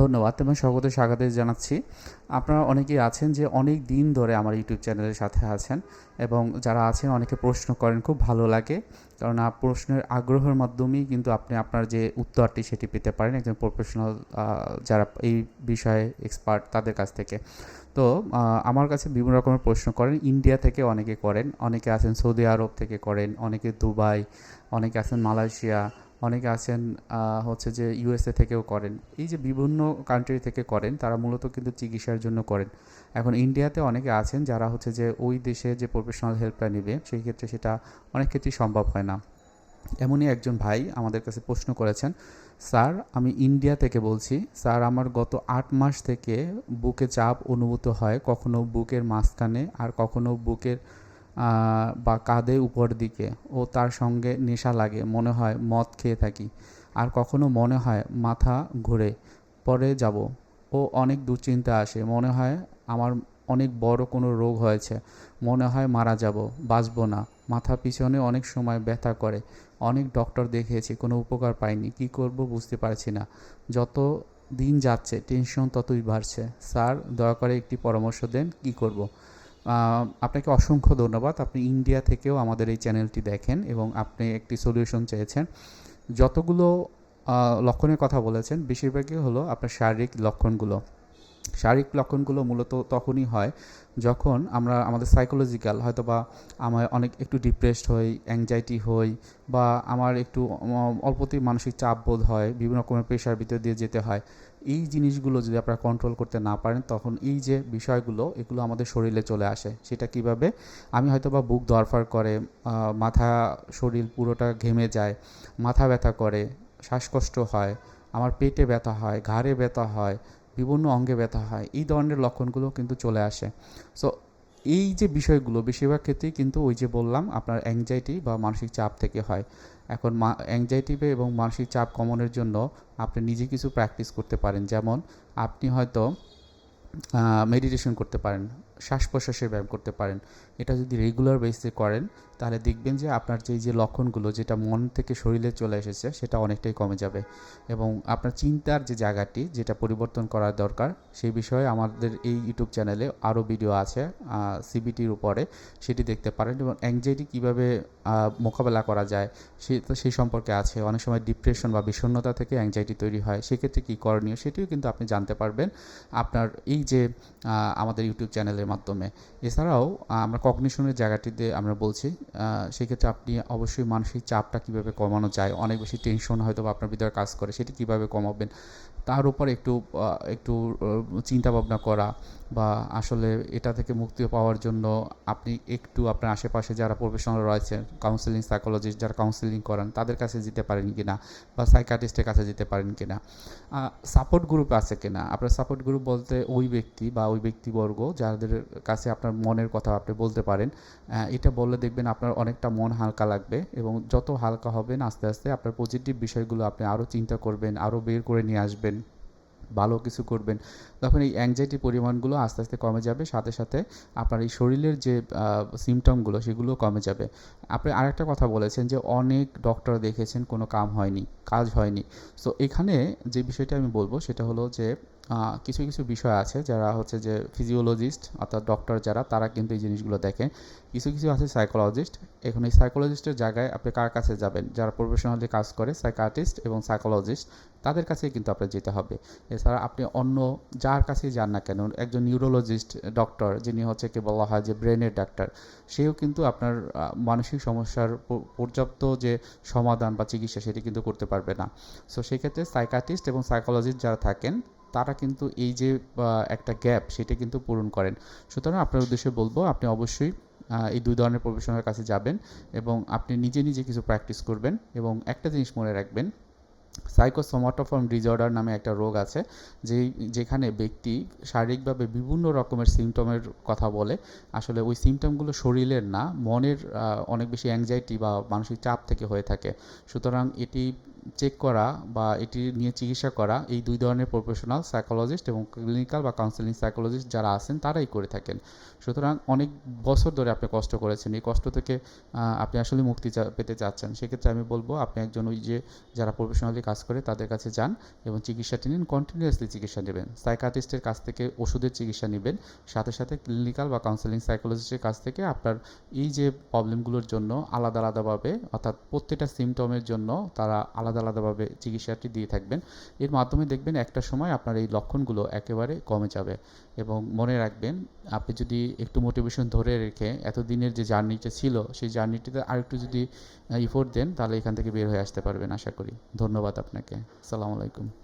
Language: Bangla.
ধন্যবাদ এবং স্বাগত স্বাগত জানাচ্ছি। আপনারা অনেকেই আছেন যে অনেক দিন ধরে আমার ইউটিউব চ্যানেলের সাথে আছেন এবং যারা আছেন অনেকে প্রশ্ন করেন, খুব ভালো লাগে। কারণ প্রশ্নের আগ্রহের মাধ্যমেই কিন্তু আপনি আপনার যে উত্তরটি সেটি পেতে পারেন একজন প্রফেশনাল যারা এই বিষয়ে এক্সপার্ট তাদের কাছ থেকে। তো আমার কাছে বিভিন্ন রকমের প্রশ্ন করেন। ইন্ডিয়া থেকে অনেকে করেন, অনেকে আছেন সৌদি আরব থেকে করেন, অনেকে দুবাই, অনেকে আছেন মালয়েশিয়া অনেকে আছেন হচ্ছে যে ইউএসএ থেকেও করেন। এই যে বিভিন্ন কান্ট্রি থেকে করেন, তারা মূলত কিন্তু চিকিৎসার জন্য করেন। এখন ইন্ডিয়াতে অনেকে আছেন যারা হচ্ছে যে ওই দেশে যে প্রফেশনাল হেল্পটা নেবে, সেই ক্ষেত্রে সেটা অনেক ক্ষেত্রেই সম্ভব হয় না। এমনই একজন ভাই আমাদের কাছে প্রশ্ন করেছেন, স্যার, আমি ইন্ডিয়া থেকে বলছি, স্যার, আমার গত আট মাস থেকে বুকে চাপ অনুভূত হয়, কখনো বুকের মাঝখানে আর কখনো বুকের বা কাঁধে উপর দিকে ও তার সঙ্গে নেশা লাগে, মনে হয় মদ খেয়ে থাকি। আর কখনো মনে হয় মাথা ঘুরে, পরে যাব। ও অনেক দুশ্চিন্তা আসে, মনে হয় আমার অনেক বড় কোনো রোগ হয়েছে, মনে হয় মারা যাব, বাঁচব না। মাথা পিছনে অনেক সময় ব্যথা করে, অনেক ডক্টর দেখিয়েছি, কোনো উপকার পাইনি, কি করব বুঝতে পারছি না। যত দিন যাচ্ছে, টেনশন ততই বাড়ছে। স্যার, দয়া করে একটি পরামর্শ দেন, কি করব? আপনাকে অসংখ্য ধন্যবাদ। আপনি ইন্ডিয়া থেকেও আমাদের এই চ্যানেলটি দেখেন এবং আপনি একটি সলিউশন চেয়েছেন। যতগুলো লক্ষণের কথা বলেছেন, বেশিরভাগই হলো আপনার শারীরিক লক্ষণগুলো। শারীরিক লক্ষণগুলো মূলত তখনই হয় যখন আমরা আমাদের সাইকোলজিক্যাল হয়তো বা আমার অনেক একটু ডিপ্রেসড হই অ্যাংজাইটি হই বা আমার একটু অল্পতেই মানসিক চাপ বোধ হয়, বিভিন্ন রকমের প্রেশার ভিতর দিয়ে যেতে হয়। এই জিনিসগুলো যদি আপনারা কন্ট্রোল করতে না পারেন তখন এই যে বিষয়গুলো, এগুলো আমাদের শরীরে চলে আসে। সেটা কীভাবে? আমি হয়তো বা বুক দরফার করে মাথা শরীর পুরোটা ঘেমে যায়, মাথা ব্যথা করে, শ্বাসকষ্ট হয়, আমার পেটে ব্যথা হয়, ঘাড়ে ব্যথা হয় বিভিন্ন অঙ্গে ব্যথা হয়, এই ধরনের লক্ষণগুলো কিন্তু চলে আসে। সো এই যে বিষয়গুলো, বেশিরভাগ ক্ষেত্রেই কিন্তু ওই যে বললাম, আপনার অ্যাংজাইটি বা মানসিক চাপ থেকে হয়। এখন অ্যাংজাইটি এবং মানসিক চাপ কমানোর জন্য আপনি নিজে কিছু প্র্যাকটিস করতে পারেন। যেমন, আপনি হয়তো মেডিটেশন করতে পারেন। শ্বাস প্রশ্বাসের ব্যায়াম করতে পারেন। এটা যদি রেগুলার বেসিসে করেন, তাহলে দেখবেন যে আপনার যে যে লক্ষণগুলো যেটা মন থেকে শরীরে চলে এসেছে, সেটা অনেকটাই কমে যাবে। এবং আপনার চিন্তার যে জায়গাটি, যেটা পরিবর্তন করার দরকার, সেই বিষয়ে আমাদের এই ইউটিউব চ্যানেলে আরও ভিডিও আছে সিবিটির উপরে। সেটি দেখতে পারেন এবং অ্যাংজাইটি কীভাবে মোকাবেলা করা যায়, সে, সেই সম্পর্কে আছে। অনেক সময় ডিপ্রেশন বা বিষণ্ণতা থেকে অ্যাংজাইটি তৈরি হয়। সেক্ষেত্রে কী করণীয়, সেটিও কিন্তু আপনি জানতে পারবেন। আপনার এই যে আমাদের ইউটিউব চ্যানেলের মাধ্যমে। এছাড়াও আমরা কগনিশনের জায়গাটিতে আমরা বলছি সেক্ষেত্রে আপনি অবশ্যই মানসিক চাপটা কীভাবে কমানো যায়, অনেক বেশি টেনশন হয়তো আপনার ভিতরে কাজ করে, সেটি কীভাবে কমাবেন, তার উপর একটু একটু চিন্তা ভাবনা করা বা আসলে এটা থেকে মুক্তি পাওয়ার জন্য আপনি একটু আপনার আশেপাশে যারা প্রফেশনাল রয়েছেন কাউন্সিলিং সাইকোলজিস্ট যারা কাউন্সিলিং করান, তাদের কাছে যেতে পারেন কিনা বা সাইকাটিস্টের কাছে যেতে পারেন কিনা সাপোর্ট গ্রুপ আছে কিনা? আপনার সাপোর্ট গ্রুপ বলতে ওই ব্যক্তি বা ওই ব্যক্তিবর্গ যাদের কাছে আপনার মনের কথা আপনি বলতে পারেন এটা বললে দেখবেন আপনার অনেকটা মন হালকা লাগবে এবং যত হালকা হবেন আস্তে আস্তে আপনার পজিটিভ বিষয়গুলো আপনি আরও চিন্তা করবেন আরও বের করে নিয়ে আসবেন। ভালো কিছু করবেন, তখন এই অ্যাংজাইটির পরিমাণগুলো আস্তে আস্তে কমে যাবে। সাথে সাথে আপনার এই শরীরের যে সিমটমগুলো সেগুলো কমে যাবে। আপনি আরেকটা কথা বলেছেন যে, অনেক ডক্টর দেখেছেন কোনো কাম হয়নি, কাজ হয়নি। সো এখানে যে বিষয়টা আমি বলব সেটা হলো যে কিছু কিছু বিষয় আছে যারা হচ্ছে যে ফিজিওলজিস্ট অর্থাৎ ডক্টর যারা, তারা কিন্তু এই জিনিসগুলো দেখে। কিছু কিছু আছে সাইকোলজিস্ট এখন এই সাইকোলজিস্টের জায়গায় আপনি কার কাছে যাবেন? যারা প্রফেশনালি কাজ করে সাইকাটিস্ট এবং সাইকোলজিস্ট তাদের কাছেই কিন্তু আপনার যেতে হবে। এছাড়া আপনি অন্য যার কাছেই যান না কেন, একজন নিউরোলজিস্ট ডক্টর যিনি হচ্ছে কি বলা হয় যে ব্রেনের ডাক্তার সেও কিন্তু আপনার মানসিক সমস্যার পর্যাপ্ত যে সমাধান বা চিকিৎসা সেটি কিন্তু করতে পারবে না। সো সেক্ষেত্রে সাইকাটিস্ট এবং সাইকোলজিস্ট যারা থাকেন তারা কিন্তু এই যে একটা গ্যাপ সেটা কিন্তু পূরণ করেন। সুতরাং আপনার উদ্দেশ্যে বলব, আপনি অবশ্যই এই দুই ধরনের প্রফেশনের কাছে যাবেন এবং আপনি নিজে নিজে কিছু প্র্যাকটিস করবেন এবং একটা জিনিস মনে রাখবেন সাইকোসোমাটোফর্ম ডিজর্ডার নামে একটা রোগ আছে যেই যেখানে ব্যক্তি শারীরিকভাবে বিভিন্ন রকমের সিমটমের কথা বলে। আসলে ওই সিমটমগুলো শরীরের না, মনের অনেক বেশি অ্যাংজাইটি বা মানসিক চাপ থেকে হয়ে থাকে। সুতরাং এটি চেক করা বা এটি নিয়ে চিকিৎসা করা এই দুই ধরনের প্রফেশনাল সাইকোলজিস্ট এবং ক্লিনিক্যাল বা কাউন্সেলিং সাইকোলজিস্ট যারা আছেন, তারাই করে থাকেন। সুতরাং অনেক বছর ধরে আপনি কষ্ট করেছেন। এই কষ্ট থেকে আপনি আসলে মুক্তি পেতে চাচ্ছেন। সেক্ষেত্রে আমি বলব, আপনি একজন ওই যে যারা প্রফেশনালি কাজ করে, তাদের কাছে যান এবং চিকিৎসাটি নিন কন্টিনিউয়াসলি চিকিৎসা নেবেন। সাইকাটিস্টের কাছ থেকে ওষুধের চিকিৎসা নেবেন। সাথে সাথে ক্লিনিক্যাল বা কাউন্সেলিং সাইকোলজিস্টের কাছ থেকে আপনার এই যে প্রবলেমগুলোর জন্য আলাদা আলাদাভাবে, অর্থাৎ প্রত্যেকটা সিমটমের জন্য তারা আলাদা আলাদাভাবে চিকিৎসাটি দিয়ে থাকবেন। এর মাধ্যমে দেখবেন একটা সময় আপনার এই লক্ষণগুলো একেবারে কমে যাবে এবং মনে রাখবেন, আপনি যদি একটু মোটিভেশন ধরে রেখে এতদিনের যে জার্নিটা ছিল, সেই জার্নিটিতে আরেকটু যদি ইফোর্ট দেন, তাহলে এখান থেকে বের হয়ে আসতে পারবেন আশা করি। ধন্যবাদ আপনাকে। আসসালামু আলাইকুম।